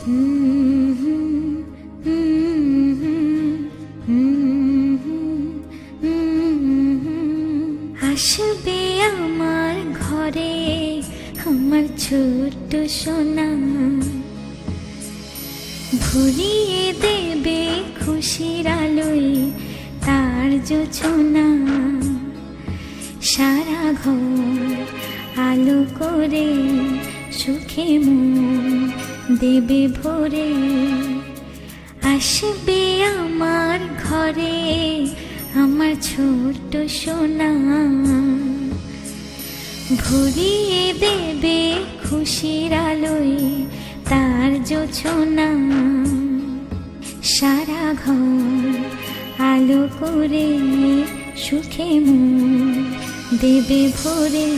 আসবে আমার ঘরে আমার ছোট্ট সোনা ভরিয়ে দেবে খুশির আলোয় তার যোছনা। সারা ঘর আলো করে সুখে মন। দেবে ভরে, আসবে আমার ঘরে আমার ছোট্ট সোনা। ভরিয়ে দেবে খুশির আলোয় তার যোছনা। সারা ঘর আলো করে সুখে মন দেবে ভরে।